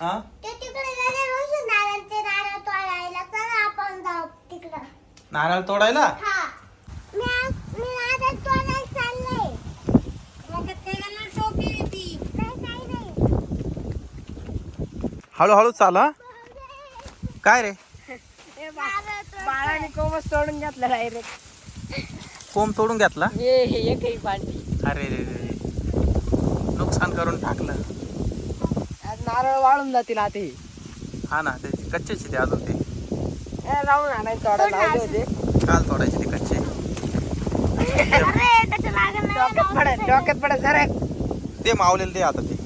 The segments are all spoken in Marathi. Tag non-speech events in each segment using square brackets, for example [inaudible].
हा? ते तिकडे गेले रोशन नारळ ते नारळ तोडायला. चला आपण जाऊ तिकडं. नारळ तोडायला? हा. मी आज मी नारळ तोडायला चालले. मग ते गेलं टोपी होती नाही काही नाही. हळूहळू चाल हा? काय रे? नारळ तोड- बाळाने कोमच सोडून घेतला डायरेक्ट कोंब तोडून घेतला? हे हे एकही पांढरी अरे रे रे. नुकसान करून टाकलं. नारळ वाळून जातील आता हे. ना ते कच्चेच आहे ते अजून ते. हे राहून आणायचं थोडं लावले होते काल तोडायचे ते कच्चे. डोक्यात पडत डोक्यात पडत जरा. ते मावलेलं ते आता ते.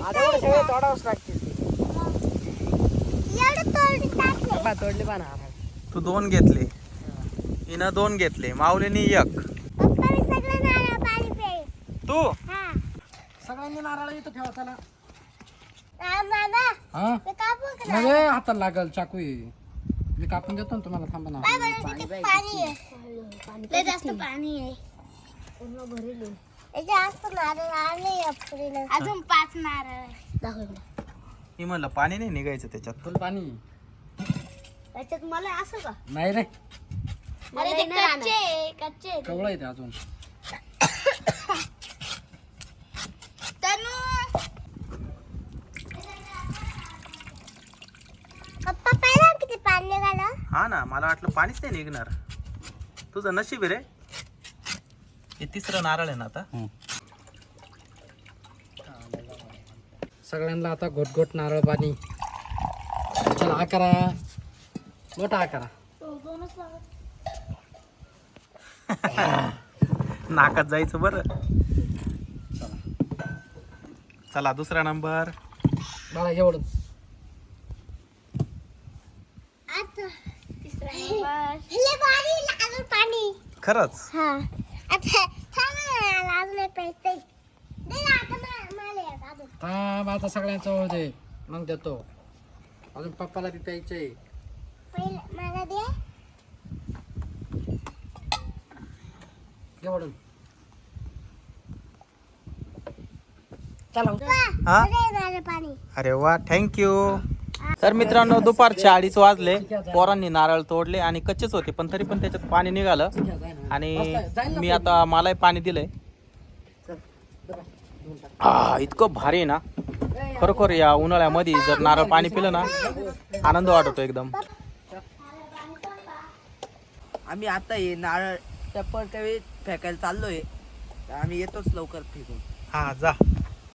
आता एवढं सगळं तोडावंच लागतील. एवढं तोडून टाकले बा तोडले पण नारळ तू दोन घेतले. हिनं दोन घेतले. माऊलीनी एक. पप्पा मी सगळं नारळ पाणी पे तू? हा. सगळ्यांनी नारळ इथं ठेवा चला. हा, मामा हा? मी कापू का नाही रे, हाताला लागल चाकू आहे मी कापून देतो ना तुम्हाला थांबा ना. बरं पाणी आहे. लय जास्त पाणी आहे. याचे जास्त नारळ आले अपुरीला अजून पाच नारळ. मी म्हणलं पाणी नाही निघायचं त्याच्यात. फुल पाणी. त्याच्यात मला असं का? नाही रे. अरे ते कच्चे आहे, कच्चे आहे. कवळं येते अजून तनू पप्पा पाहिलं किती पाणी निघालं हा ना मला वाटलं पाणीच नाही निघणार. तुझं नशीब आहे रे. हे तिसरं नारळ आहे ना आता? सगळ्यांना आता घोट घोट नारळ पाणी. चला आकारा मोठा आकारा [laughs] नाकात जायचं बरं. चला दुसरा नंबर. मला एवढं. लागलं पाणी. खरंच? हा. आता अजून एक आता अजून. थांब सगळ्यांचं होऊ दे. मग देतो. अजून पप्पाला बी प्यायचंय पहिलं मला दे. एवढं चला हा? पाणी. अरे वा थँक्यू तर मित्रांनो दुपारचे अडीच वाजले. पोरांनी नारळ तोडले आणि कच्चेच होते पण तरी पण त्याच्यात पाणी निघालं. आणि मी आता मलाही पाणी दिलंय. आ, इतकं भारी आहे ना. खरोखर या उन्हाळ्यामध्ये जर नारळ पाणी पिलं ना आनंद वाटतो एकदम. आम्ही आता हे नारळ टप्पर त्यावेळी फेकायला चाललोय. आम्ही येतोच लवकर फेकून. हा जा.